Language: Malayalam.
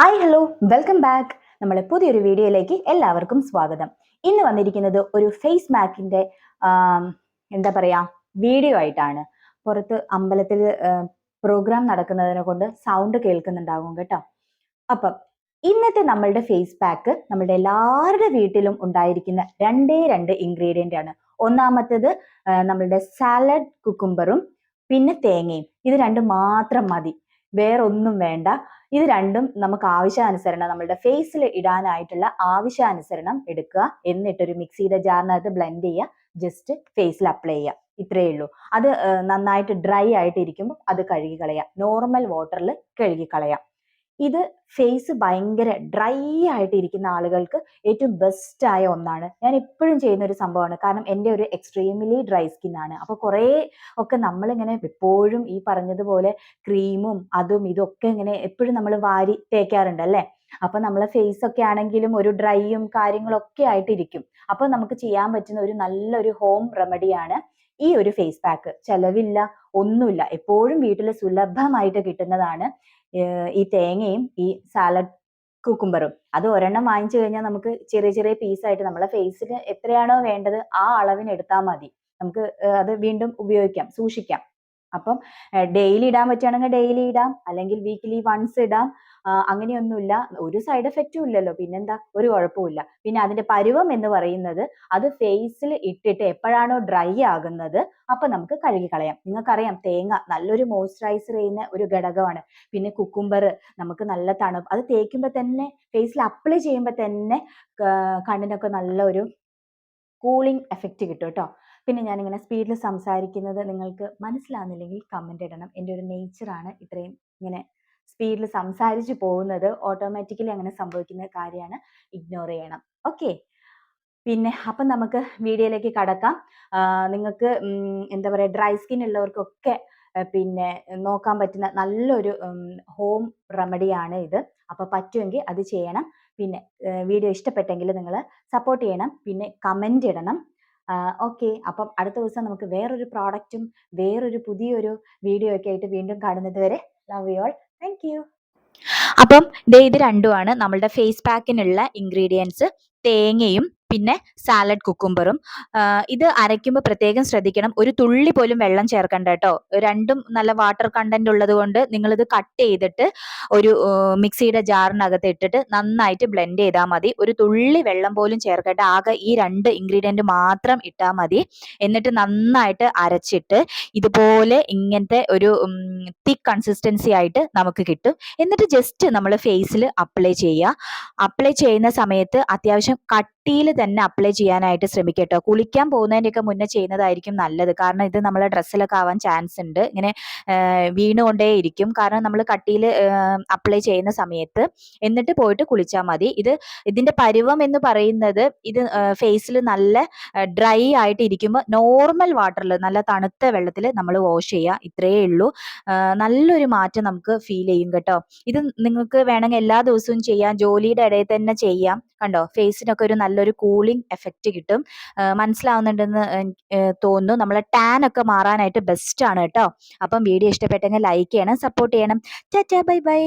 ഹായ് ഹലോ വെൽക്കം ബാക്ക് നമ്മളെ പുതിയൊരു വീഡിയോയിലേക്ക് എല്ലാവർക്കും സ്വാഗതം. ഇന്ന് വന്നിരിക്കുന്നത് ഒരു ഫേസ് മാക്കിന്റെ എന്താ പറയാ വീഡിയോ ആയിട്ടാണ്. പുറത്ത് അമ്പലത്തിൽ പ്രോഗ്രാം നടക്കുന്നതിനെ കൊണ്ട് സൗണ്ട് കേൾക്കുന്നുണ്ടാകും കേട്ടോ. അപ്പം ഇന്നത്തെ നമ്മളുടെ ഫേസ് പാക്ക് നമ്മളുടെ എല്ലാവരുടെ വീട്ടിലും ഉണ്ടായിരിക്കുന്ന രണ്ടേ രണ്ട് ഇൻഗ്രീഡിയന്റ് ആണ്. ഒന്നാമത്തേത് നമ്മളുടെ സാലഡ് കുക്കുംബറും പിന്നെ തേങ്ങയും. ഇത് രണ്ടും മാത്രം മതി. വേറൊന്നും വേണ്ട. ഇത് രണ്ടും നമുക്ക് ആവശ്യാനുസരണം നമ്മളുടെ ഫേസിൽ ഇടാനായിട്ടുള്ള ആവശ്യാനുസരണം എടുക്കുക. എന്നിട്ടൊരു മിക്സിയുടെ ജാറിനകത്ത് ബ്ലെൻഡ് ചെയ്യുക. ജസ്റ്റ് ഫേസിൽ അപ്ലൈ ചെയ്യുക. ഇത്രയേ ഉള്ളൂ. അത് നന്നായിട്ട് ഡ്രൈ ആയിട്ട് ഇരിക്കുമ്പോൾ അത് കഴുകി കളയാം നോർമൽ വാട്ടറിൽ കഴുകി കളയാം ഇത് ഫേസ് ഭയങ്കര ഡ്രൈ ആയിട്ട് ഇരിക്കുന്ന ആളുകൾക്ക് ഏറ്റവും ബെസ്റ്റ് ആയ ഒന്നാണ്. ഞാൻ എപ്പോഴും ചെയ്യുന്ന ഒരു സംഭവമാണ്. കാരണം എന്റെ ഒരു എക്സ്ട്രീംലി ഡ്രൈ സ്കിൻ ആണ്. അപ്പോൾ കുറേ ഒക്കെ നമ്മളിങ്ങനെ എപ്പോഴും ഈ പറഞ്ഞതുപോലെ ക്രീമും അതും ഇതൊക്കെ ഇങ്ങനെ എപ്പോഴും നമ്മൾ വാരി തേക്കാറുണ്ട് അല്ലേ? അപ്പൊ നമ്മളെ ഫേസ് ഒക്കെ ആണെങ്കിലും ഒരു ഡ്രൈയും കാര്യങ്ങളൊക്കെ ആയിട്ടിരിക്കും. അപ്പൊ നമുക്ക് ചെയ്യാൻ പറ്റുന്ന ഒരു നല്ലൊരു ഹോം റെമഡിയാണ് ഈ ഒരു ഫേസ് പാക്ക് ചെലവില്ല ഒന്നുമില്ല. എപ്പോഴും വീട്ടിൽ സുലഭമായിട്ട് കിട്ടുന്നതാണ്. ഈ തേങ്ങയും ഈ സാലഡ് കുക്കുംബറും അത് ഒരെണ്ണം വാങ്ങിച്ചു കഴിഞ്ഞാൽ നമുക്ക് ചെറിയ ചെറിയ പീസായിട്ട് നമ്മളെ ഫേസിന് എത്രയാണോ വേണ്ടത് ആ അളവിന് എടുത്താൽ മതി. നമുക്ക് അത് വീണ്ടും ഉപയോഗിക്കാം സൂക്ഷിക്കാം. അപ്പം ഡെയിലി ഇടാൻ പറ്റുകയാണെങ്കിൽ ഡെയിലി ഇടാം അല്ലെങ്കിൽ വീക്കിലി വൺസ് ഇടാം അങ്ങനെയൊന്നുമില്ല. ഒരു സൈഡ് എഫക്റ്റും ഇല്ലല്ലോ പിന്നെന്താ? ഒരു കുഴപ്പമില്ല പിന്നെ അതിന്റെ പരുവം എന്ന് പറയുന്നത് അത് ഫേസിൽ ഇട്ടിട്ട് എപ്പോഴാണോ ഡ്രൈ ആകുന്നത് അപ്പൊ നമുക്ക് കഴുകി കളയാം നിങ്ങൾക്കറിയാം തേങ്ങ നല്ലൊരു മോയ്സ്ചറൈസർ ചെയ്യുന്ന ഒരു ഘടകമാണ്. പിന്നെ കുക്കുംബർ നമുക്ക് നല്ല തണുപ്പ് അത് തേക്കുമ്പോൾ തന്നെ ഫേസിൽ അപ്ലൈ ചെയ്യുമ്പോൾ തന്നെ കണ്ണിനൊക്കെ നല്ലൊരു കൂളിംഗ് എഫക്റ്റ് കിട്ടും കേട്ടോ. പിന്നെ ഞാനിങ്ങനെ സ്പീഡിൽ സംസാരിക്കുന്നത് നിങ്ങൾക്ക് മനസ്സിലാകുന്നില്ലെങ്കിൽ കമന്റ് ഇടണം. എന്റെ ഒരു നേച്ചറാണ് ഇത്രയും ഇങ്ങനെ സ്പീഡിൽ സംസാരിച്ച് പോകുന്നത്. ഓട്ടോമാറ്റിക്കലി അങ്ങനെ സംഭവിക്കുന്ന കാര്യമാണ്. ഇഗ്നോർ ചെയ്യണം. ഓക്കെ പിന്നെ അപ്പം നമുക്ക് വീഡിയോയിലേക്ക് കടക്കാം. നിങ്ങൾക്ക് എന്താ പറയുക ഡ്രൈ സ്കിൻ ഉള്ളവർക്കൊക്കെ പിന്നെ നോക്കാൻ പറ്റുന്ന നല്ലൊരു ഹോം റെമഡിയാണ് ഇത്. അപ്പോൾ പറ്റുമെങ്കിൽ അത് ചെയ്യണം. പിന്നെ വീഡിയോ ഇഷ്ടപ്പെട്ടെങ്കിൽ നിങ്ങൾ സപ്പോർട്ട് ചെയ്യണം. പിന്നെ കമന്റ് ഇടണം. ഓക്കെ. അപ്പം അടുത്ത ദിവസം നമുക്ക് വേറൊരു പ്രോഡക്റ്റും വേറൊരു പുതിയൊരു വീഡിയോ ഒക്കെ ആയിട്ട് വീണ്ടും കാണുന്നത് വരെ love you all thank you അപ്പം ഇത് രണ്ടുമാണ് നമ്മളുടെ ഫേസ് പാക്കിനുള്ള ഇൻഗ്രീഡിയൻസ് തേങ്ങയും പിന്നെ സാലഡ് കുക്കുംബറും ഇത് അരയ്ക്കുമ്പോൾ പ്രത്യേകം ശ്രദ്ധിക്കണം. ഒരു തുള്ളി പോലും വെള്ളം ചേർക്കണ്ട കേട്ടോ. രണ്ടും നല്ല വാട്ടർ കണ്ടന്റ് ഉള്ളത് കൊണ്ട് നിങ്ങളിത് കട്ട് ചെയ്തിട്ട് ഒരു മിക്സിയുടെ ജാറിനകത്ത് ഇട്ടിട്ട് നന്നായിട്ട് ബ്ലെൻഡ് ചെയ്താൽ മതി. ഒരു തുള്ളി വെള്ളം പോലും ചേർക്കട്ട് ആകെ ഈ രണ്ട് ഇൻഗ്രീഡിയന്റ് മാത്രം ഇട്ടാൽ മതി. എന്നിട്ട് നന്നായിട്ട് അരച്ചിട്ട് ഇതുപോലെ ഇങ്ങനത്തെ ഒരു തിക്ക് കൺസിസ്റ്റൻസി ആയിട്ട് നമുക്ക് കിട്ടും. എന്നിട്ട് ജസ്റ്റ് നമ്മൾ ഫേസിൽ അപ്ലൈ ചെയ്യുക. അപ്ലൈ ചെയ്യുന്ന സമയത്ത് അത്യാവശ്യം കട്ടിയിൽ തന്നെ അപ്ലൈ ചെയ്യാനായിട്ട് ശ്രമിക്കട്ടോ. കുളിക്കാൻ പോകുന്നതിന്റെയൊക്കെ മുന്നേ ചെയ്യുന്നതായിരിക്കും നല്ലത്. കാരണം ഇത് നമ്മളെ ഡ്രസ്സിലൊക്കെ ആവാൻ ചാൻസ് ഉണ്ട്. ഇങ്ങനെ വീണുകൊണ്ടേ ഇരിക്കും. കാരണം നമ്മൾ കട്ടിയിൽ അപ്ലൈ ചെയ്യുന്ന സമയത്ത് എന്നിട്ട് പോയിട്ട് കുളിച്ചാൽ മതി. ഇത് ഇതിന്റെ പരുവം എന്ന് പറയുന്നത് ഇത് ഫേസിൽ നല്ല ഡ്രൈ ആയിട്ട് ഇരിക്കുമ്പോൾ നോർമൽ വാട്ടറിൽ നല്ല തണുത്ത വെള്ളത്തിൽ നമ്മൾ വാഷ് ചെയ്യുക ഇത്രയേ ഉള്ളൂ. നല്ലൊരു മാറ്റം നമുക്ക് ഫീൽ ചെയ്യും കേട്ടോ. ഇത് നിങ്ങൾക്ക് വേണമെങ്കിൽ എല്ലാ ദിവസവും ചെയ്യാം. ജോലിയുടെ ഇടയിൽ തന്നെ ചെയ്യാം. കണ്ടോ? ഫേസിനൊക്കെ ഒരു നല്ലൊരു കൂളിംഗ് എഫക്റ്റ് കിട്ടും. മനസ്സിലാവുന്നുണ്ടെന്ന് തോന്നുന്നു. നമ്മളെ ടാൻ ഒക്കെ മാറാനായിട്ട് ബെസ്റ്റ് ആണ് കേട്ടോ. അപ്പം വീഡിയോ ഇഷ്ടപ്പെട്ടെങ്കിൽ ലൈക്ക് ചെയ്യണം സപ്പോർട്ട് ചെയ്യണം. Tata bye bye